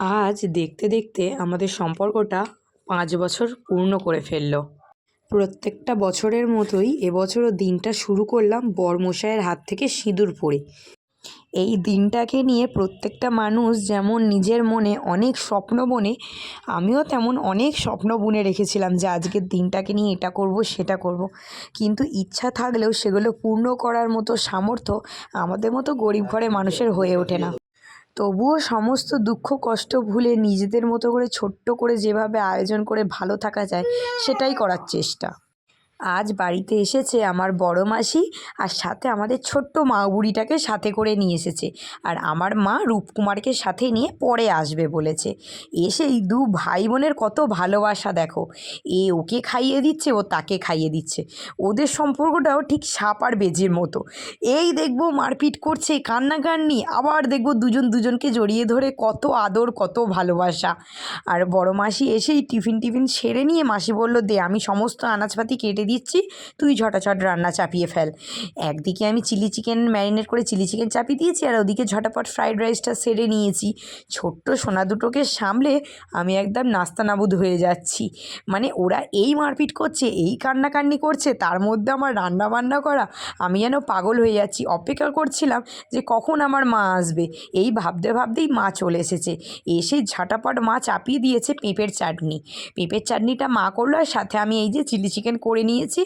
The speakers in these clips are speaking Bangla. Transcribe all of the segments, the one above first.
আজ দেখতে দেখতে আমাদের সম্পর্কটা পাঁচ বছর পূর্ণ করে ফেলল। প্রত্যেকটা বছরের মতোই এবছরও দিনটা শুরু করলাম বরমশাইয়ের হাত থেকে সিঁদুর পরে। এই দিনটাকে নিয়ে প্রত্যেকটা মানুষ যেমন নিজের মনে অনেক স্বপ্ন বনে, আমিও তেমন অনেক স্বপ্ন বুনে রেখেছিলাম যে আজকের দিনটাকে নিয়ে এটা করব, সেটা করব। কিন্তু ইচ্ছা থাকলেও সেগুলো পূর্ণ করার মতো সামর্থ্য আমাদের মতো গরিব ঘরে মানুষের হয়ে ওঠে না। তবুও সমস্ত দুঃখ, কষ্ট ভুলে নিজেদের মতো করে ছোট্ট করে যেভাবে আয়োজন করে ভালো থাকা যায়, সেটাই করার চেষ্টা। আজ বাড়িতে এসেছে আমার বড় মাসি আর সাথে আমাদের ছোট্ট মা বুড়িটাকে সাথে করে নিয়ে এসেছে। আর আমার মা রূপকুমারকে সাথে নিয়ে পরে আসবে বলেছে। এসেই দু ভাই বোনের কত ভালোবাসা দেখো। এ ওকে খাইয়ে দিচ্ছে, ও তাকে খাইয়ে দিচ্ছে। ওদের সম্পর্কটাও ঠিক সাপ আর বেজের মতো। এই দেখব মারপিট করছে কান্নাকান্নি, আবার দেখব দুজন দুজনকে জড়িয়ে ধরে কত আদর, কত ভালোবাসা। আর বড় মাসি এসেই টিফিন টিফিন সেরে নিয়ে মাসি বলল, দে, আমি সমস্ত আনাজপাতি কেটে দিচ্ছি, তুই ঝটাঝট রান্না চাপিয়ে ফেল। একদিকে আমি চিলি চিকেন ম্যারিনেট করে চিলি চিকেন চাপিয়ে দিয়েছি, আর ওদিকে ঝটাপট ফ্রাইড রাইসটা সেরে নিয়েছি। ছোট্ট সোনা দুটোকে সামলে আমি একদম নাস্তানাবুদ হয়ে যাচ্ছি। মানে ওরা এই মারপিট করছে, এই কান্নাকান্নি করছে, তার মধ্যে আমার রান্না বান্না করা, আমি যেন পাগল হয়ে যাচ্ছি। অপেক্ষা করছিলাম যে কখন আমার মা আসবে। এই ভাবতে ভাবতেই মা চলে এসেছে। এসে ঝাটাপট মা চাপিয়ে দিয়েছে পেঁপের চাটনি। পেঁপের চাটনিটা মা করল, আর সাথে আমি এই যে চিলি চিকেন করে নিয়েছি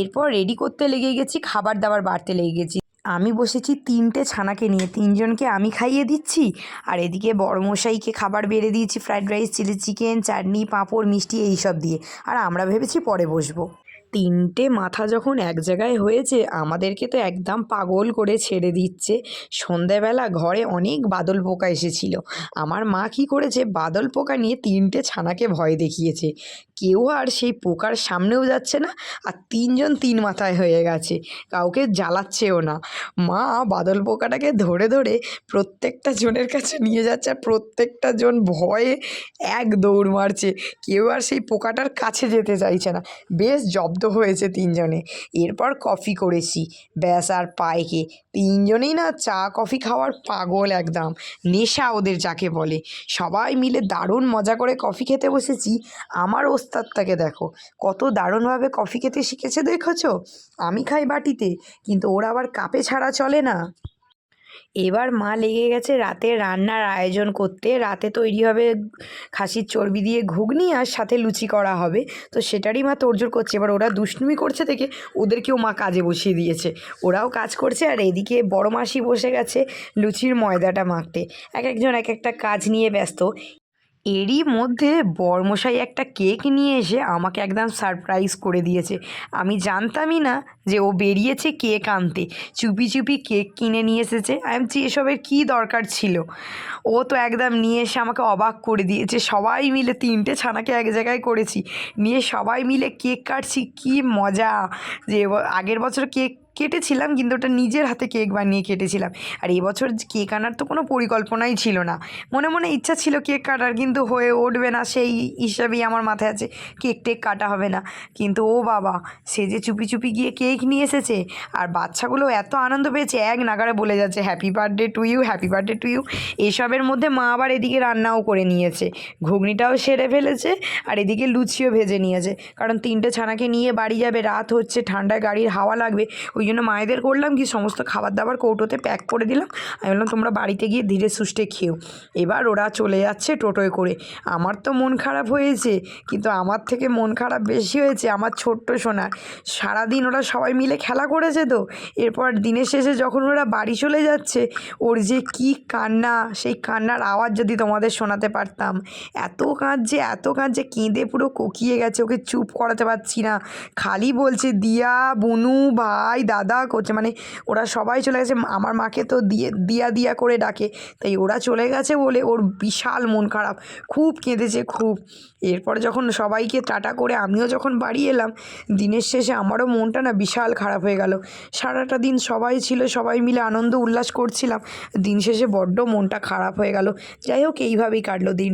এরপর রেডি করতে লেগে গেছি, খাবার দাবার বাড়তে লেগে গেছি। আমি বসেছি তিনটে ছানাকে নিয়ে, তিনজনকে আমি খাইয়ে দিচ্ছি, আর এদিকে বড়মশাইকে খাবার বেড়ে দিয়েছি ফ্রায়েড রাইস চিলি চিকেন চাটনি, পাঁপড়, মিষ্টি, এইসব দিয়ে। আর আমরা ভেবেছি পরে বসবো। তিনটে মাথা যখন এক জায়গায় হয়েছে, আমাদেরকে তো একদম পাগল করে ছেড়ে দিচ্ছে। সন্ধ্যাবেলা ঘরে অনেক বাদল পোকা এসেছিল। আমার মা কী করেছে, বাদল পোকা নিয়ে তিনটে ছানাকে ভয় দেখিয়েছে। কেউ আর সেই পোকার সামনেও যাচ্ছে না, আর তিনজন তিন মাথায় হয়ে গেছে। কাউকে জ্বালাচ্ছেও না। মা বাদল পোকাটাকে ধরে ধরে প্রত্যেকটা জনের কাছে নিয়ে যাচ্ছে, আর প্রত্যেকটা জন ভয়ে এক দৌড় মারছে। কেউ আর সেই পোকাটার কাছে যেতে চাইছে না। বেশ জব্দ হয়েছে তিনজনে। এরপর কফি করেছি। ব্যাস আর পায়কে তিনজনেই না চা, কফি খাওয়ার পাগল একদম। নেশা ওদের যাকে বলে। সবাই মিলে দারুণ মজা করে কফি খেতে বসেছি। আমার ওস্তাদটাকে দেখো, কত দারুণভাবে কফি খেতে শিখেছে, দেখেছ? আমি খাই বাটিতে, কিন্তু ওরা আবার কাপে ছাড়া চলে না। এবার মা লেগে গেছে রাতে রান্নার আয়োজন করতে। রাতে তৈরি হবে খাসির চর্বি দিয়ে ঘুগনি আর সাথে লুচি করা হবে। তো সেটারই মা তোড়জোড় করছে। এবার ওরা দুষ্টুমি করছে থেকে ওদেরকেও মা কাজে বসিয়ে দিয়েছে। ওরাও কাজ করছে আর এদিকে বড় মাসি বসে গেছে লুচির ময়দাটা মাখতে। এক একজন এক একটা কাজ নিয়ে ব্যস্ত। এরই মধ্যে বরমশাই একটা কেক নিয়ে এসে আমাকে একদম সারপ্রাইজ করে দিয়েছে। আমি জানতামই না যে ও বেরিয়েছে কেক আনতে। চুপি চুপি কেক কিনে নিয়ে এসেছে। আমি এসবের কী দরকার ছিল? ও তো একদম নিয়ে এসে আমাকে অবাক করে দিয়েছে। সবাই মিলে তিনটে ছানাকে এক জায়গায় করেছি। নিয়ে সবাই মিলে কেক কাটছি। কী মজা! যে আগের বছর কেক কেটেছিলাম, কিন্তু ওটা নিজের হাতে কেক বানিয়ে কেটেছিলাম। আর এবছর কেক আনার তো কোনো পরিকল্পনাই ছিল না। মনে মনে ইচ্ছা ছিল কেক কাটার, কিন্তু হয়ে উঠবে না সেই হিসাবেই আমার মাথায় আছে কেক টেক কাটা হবে না। কিন্তু ও বাবা, সে যে চুপি চুপি গিয়ে কেক নিয়ে এসেছে, আর বাচ্চাগুলো এত আনন্দ পেয়েছে, এক নাগারে বলে যাচ্ছে happy birthday to you happy birthday to you এসবের মধ্যে মা আবার এদিকে রান্নাও করে নিয়েছে। ঘুগনিটাও সেরে ফেলেছে, আর এদিকে লুচিও ভেজে নিয়েছে। কারণ তিনটে ছানাকে নিয়ে বাড়ি যাবে, রাত হচ্ছে, ঠান্ডায় গাড়ির হাওয়া লাগবে, ওই জন্য মায়েদের করলাম কি সমস্ত খাবার দাবার কৌটোতে প্যাক করে দিলাম। আমি বললাম, তোমরা বাড়িতে গিয়ে ধীরে সুস্থে খেও। এবার ওরা চলে যাচ্ছে টোটোয় করে। আমার তো মন খারাপ হয়েছে, কিন্তু আমার থেকে মন খারাপ বেশি হয়েছে আমার ছোট্ট সোনা। সারাদিন ওরা সবাই মিলে খেলা করেছে তো। এরপর দিনের শেষে যখন ওরা বাড়ি চলে যাচ্ছে, ওর যে কি কান্না, সেই কান্নার আওয়াজ যদি তোমাদের শোনাতে পারতাম। এত কাঁদছে এত কাঁদছে, কেঁদে পুরো কোকিয়ে গেছে, ওকে চুপ করাতে পারছি না। খালি বলছে, দিয়া, বুনু, ভাই দাদা করছে মানে ওরা সবাই চলে গেছে, আমার মাকে তো দিয়ে, দিয়া দিয়া করে ডাকে, তাই ওরা চলে গেছে বলে ওর বিশাল মন খারাপ, খুব কেঁদেছে, খুব। এরপর যখন সবাইকে টাটা করে আমিও যখন বাড়ি এলাম, দিনের শেষে আমারও মনটা না বিশাল খারাপ হয়ে গেল। সারাটা দিন সবাই ছিল, সবাই মিলে আনন্দ উল্লাস করছিলাম, দিন শেষে বড্ড মনটা খারাপ হয়ে গেল। যাই হোক, এইভাবেই কাটলো দিন।